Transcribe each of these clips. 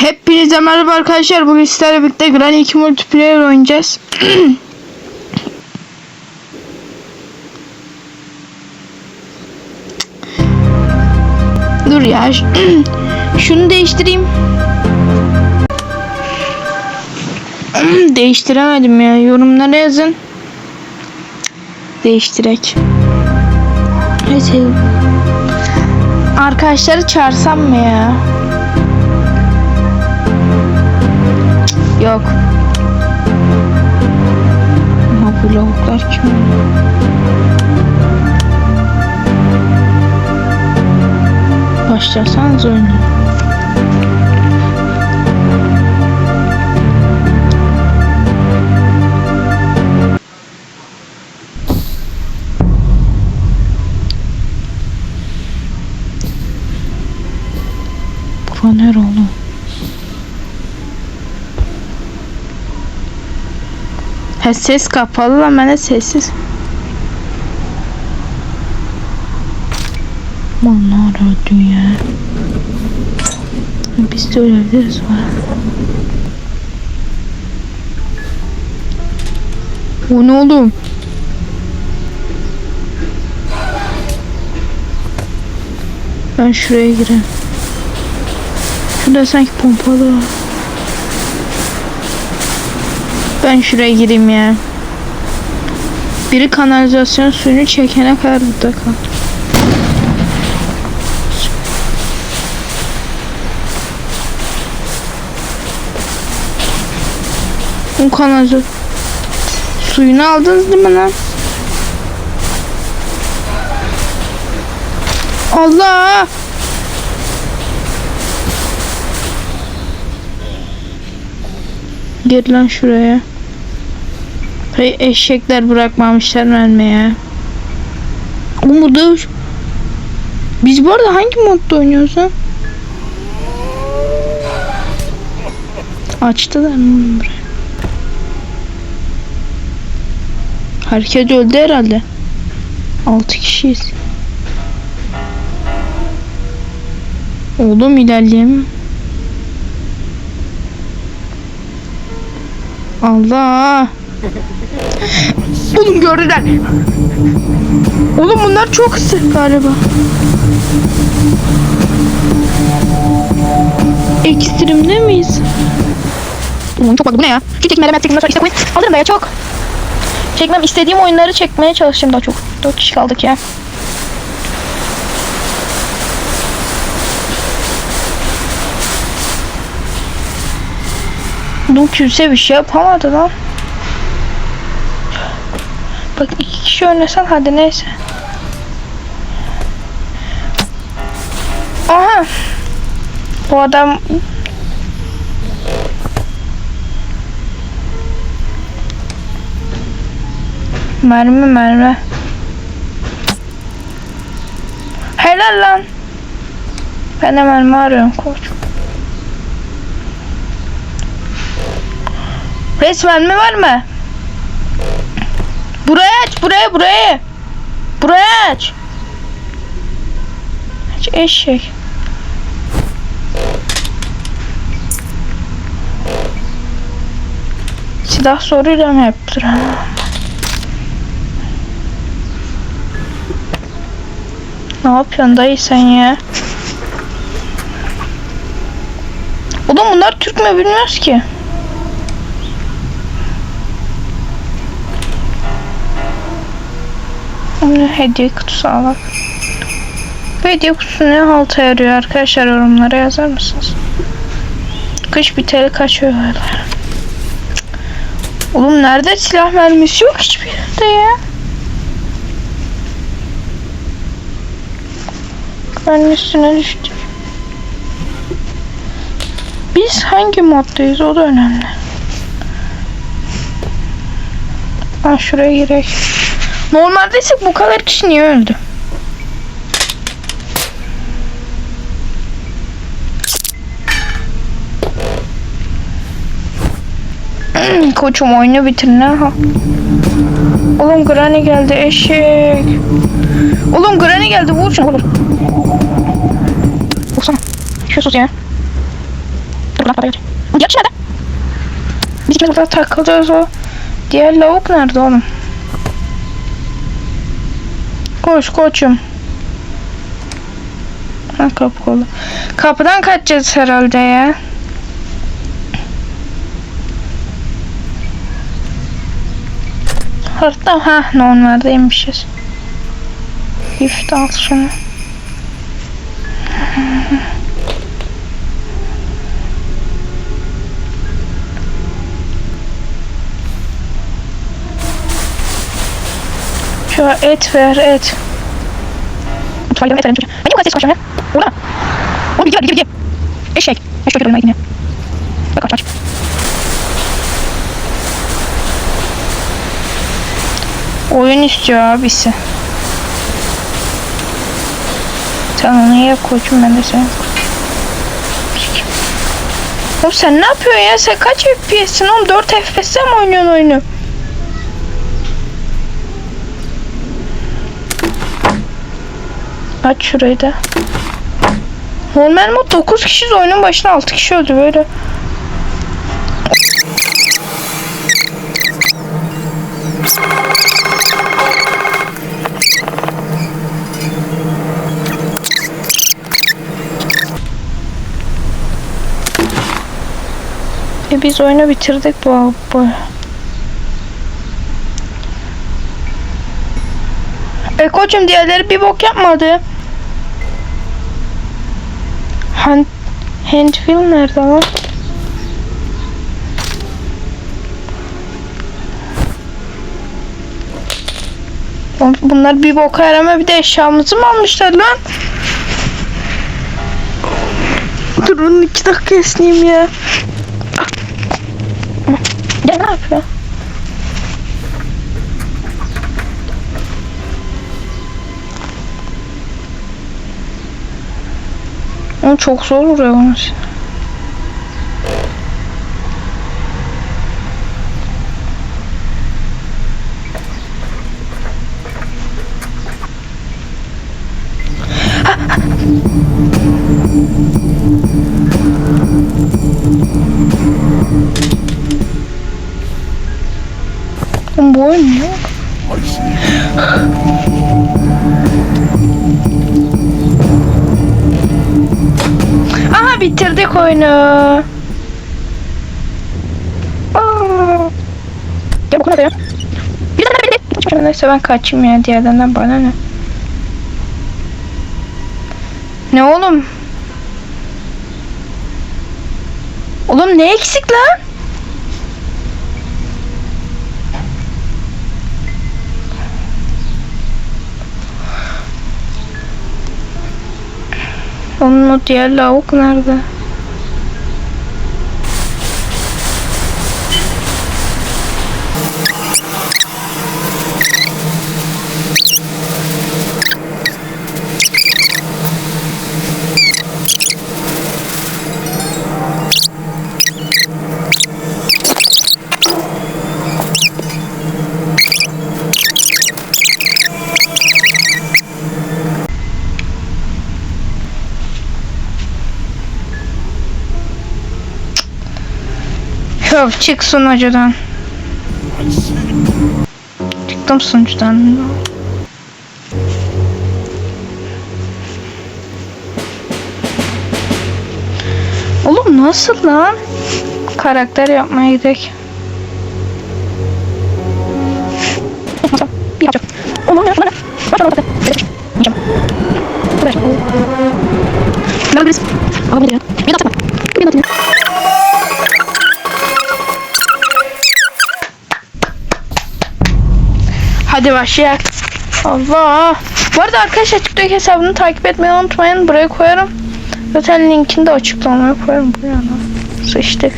Hepinize merhaba arkadaşlar. Bugün sizlerle birlikte Granny 2 multiplayer oynayacağız. Dur ya. Şunu değiştireyim. Değiştiremedim ya. Yorumlara yazın. Değiştirek. Neyse. Arkadaşları çağırsam mı ya? Yok. Ama bu lavuklar kim? Başlasanız oyunu. Bura nere Ha ses kapalı lan bana sessiz. Aman ne aradın ya? Biz de ölebiliriz var. O ne oğlum? Ben şuraya gireyim. Şurada sanki pompalı var. Ben şuraya gireyim ya. Biri kanalizasyon suyunu çekene kadar burada kal. Bu kanalizasyon suyunu aldınız değil mi lan? Allah! Gir lan şuraya. Hey, eşekler bırakmamışlar mermiye. Umudu. Biz bu arada hangi modda oynuyoruz ha? Açtılar mı? Herkes öldü herhalde. 6 kişiyiz. Oğlum ilerleyemem. Allah. Oğlum gördüler. Oğlum bunlar çok ısı galiba. Ekstremde miyiz? Oğlum çok bak bu ne ya? Şu çekimlere ben çekimden sonra işte koyun. Alırım da ya çok. Çekmem istediğim oyunları çekmeye çalışacağım daha çok. 4 kişi kaldık ya. Kimse bir şey yapamadı lan. Bak iki kişi oynasan hadi neyse. Aha. Bu adam Mermi mermi. Helal lan. Ben de mermi arıyorum koç. Resmen mi var mı? Buraya aç, buraya, buraya. Buraya aç. Aç eşek. Silah soruyla mı yaptır ha? Ne yapıyorsun dayı sen ya? Oğlum bunlar Türk mü bilmiyoruz ki. Bunu hediye kutusu alak. Hediye kutusu ne halta yarıyor arkadaşlar yorumlara yazar mısınız? Kış biteli kaçıyor böyle. Oğlum nerede silah mermisi yok hiçbir yerde ya. Ben üstüne düştüm. Biz hangi moddayız o da önemli. Ha şuraya girek. Normalde ise bu kadar kişi niye öldü? Koçum oyunu bitir ne ha? Oğlum Granny geldi eşek. Oğlum Granny geldi vur şunu oğlum. Vursana. Şu sus ya. Dur geç. Diğer kişi nerede? Biz ikimiz burada takılacağız o. Diğer lavuk nerede oğlum? Koş koçum. Ha kapı kolu. Kapıdan kaçacağız herhalde ya. Harita ha normaldeymişiz. Shift al şunu. Şu et ver et. Mutfağa gidelim et verelim çocuğa. Ben niye bu kadar ses konuşuyorum ya? Oğlum. Oğlum bilgi var bilgi bilgi. Eşek. Eşek ölüme gidin ya. Bak aç aç. Oyun istiyor abisi. Sen onu ye koçum ben de seni. Oğlum sen ne yapıyorsun ya? Sen kaç FPS'sin oğlum? 4 FPS'te mi oynuyorsun oyunu? Aç şurayı da. Normal mod 9 kişi de oyunun başına 6 kişi öldü böyle. E biz oyunu bitirdik bu bu. E koçum diğerleri bir bok yapmadı. Handfil nerede lan? Bunlar bir boka yarama bir de eşyamızı mı almışlar lan? Durun iki dakika esneyim. Ya Oğlum çok zor vuruyor bunu. Oğlum bu oyun ne? Aha bitirdik oyunu. Aa. Ya bu kadar ya. Bir tane beni. Neyse ben kaçayım ya diğerlerinden bana ne. Ne oğlum? Oğlum ne eksik lan? Onun o diğer lavuk nerede? Yok çık sunucudan. Çıktım sunucudan. Oğlum nasıl lan? Karakter yapmaya yapacağım. Oğlum ya bana. Bak bana Hadi başlayalım. Allah. Bu arada arkadaşlar TikTok hesabını takip etmeyi unutmayın. Buraya koyarım. Zaten linkini de açıklamaya koyarım. Bu yana. Sıçtık.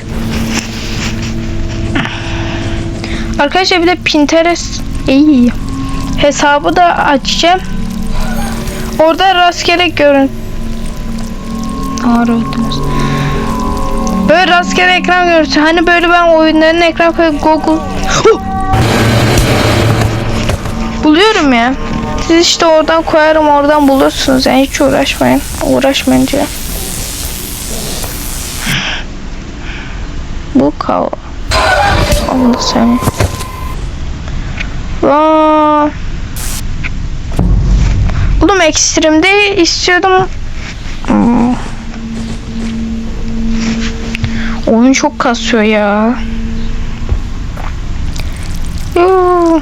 Arkadaşlar bir de Pinterest iyi. Hesabı da açacağım. Orada rastgele görün. Ağır öldünüz. Böyle rastgele ekran görüntüsü. Hani böyle ben oyunların ekran koyup Google. Buluyorum ya. Siz işte oradan koyarım oradan bulursunuz. Yani hiç uğraşmayın. Uğraşmayın diyor. Bu kav. Allah seni. Vaa. Oğlum ekstremde istiyordum. Hmm. Oyun çok kasıyor ya. Yoo.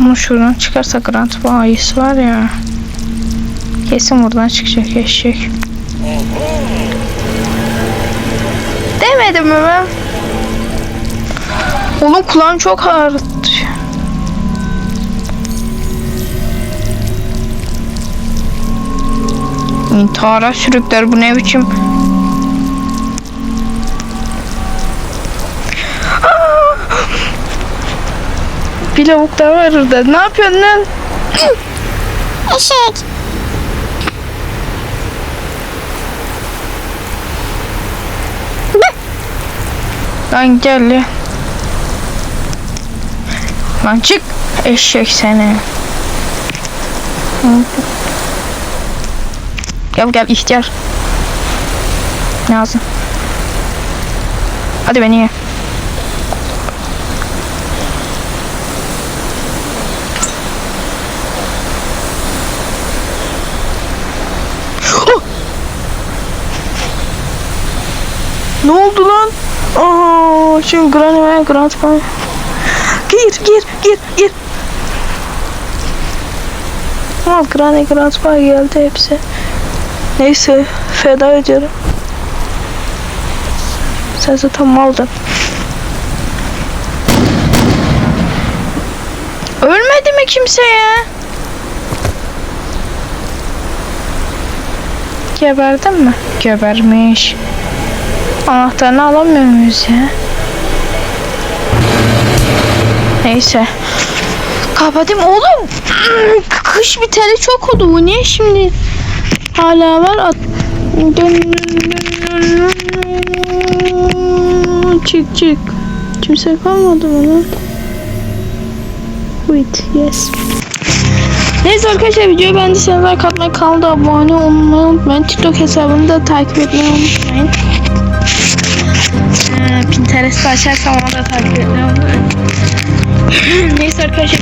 Ama şuradan çıkarsa Grand Bayis var ya. Kesin buradan çıkacak eşek. Demedim mi ben? Oğlum kulağım çok ağrıdı. İntihara sürükler bu ne biçim? Bir lavuk daha var orada. Ne yapıyorsun lan? Eşek. Lan gel ya. Lan çık. Eşek seni. Gel gel ihtiyar. Lazım. Hadi beni ye. Ne oldu lan? Aa, şimdi Granny ve Grandpa. Gir, gir, gir, gir. Al Granny, Grandpa geldi hepsi. Neyse, feda ederim. Sen zaten maldın. Ölmedi mi kimse ya? Geberdin mi? Gebermiş. Anahtarını alamıyor muyuz ya? Neyse. Kapatayım oğlum. Kış biteli çok oldu. Bu niye şimdi hala var? At- Çık çık. Kimse kalmadı mı lan? Wait, yes. Neyse arkadaşlar videoyu beğendiyseniz like atmayı, kanala abone olmayı unutmayın. TikTok hesabını da takip etmeyi unutmayın. Pinterest'te açarsam onu da takip unutmayın. Neyse arkadaşlar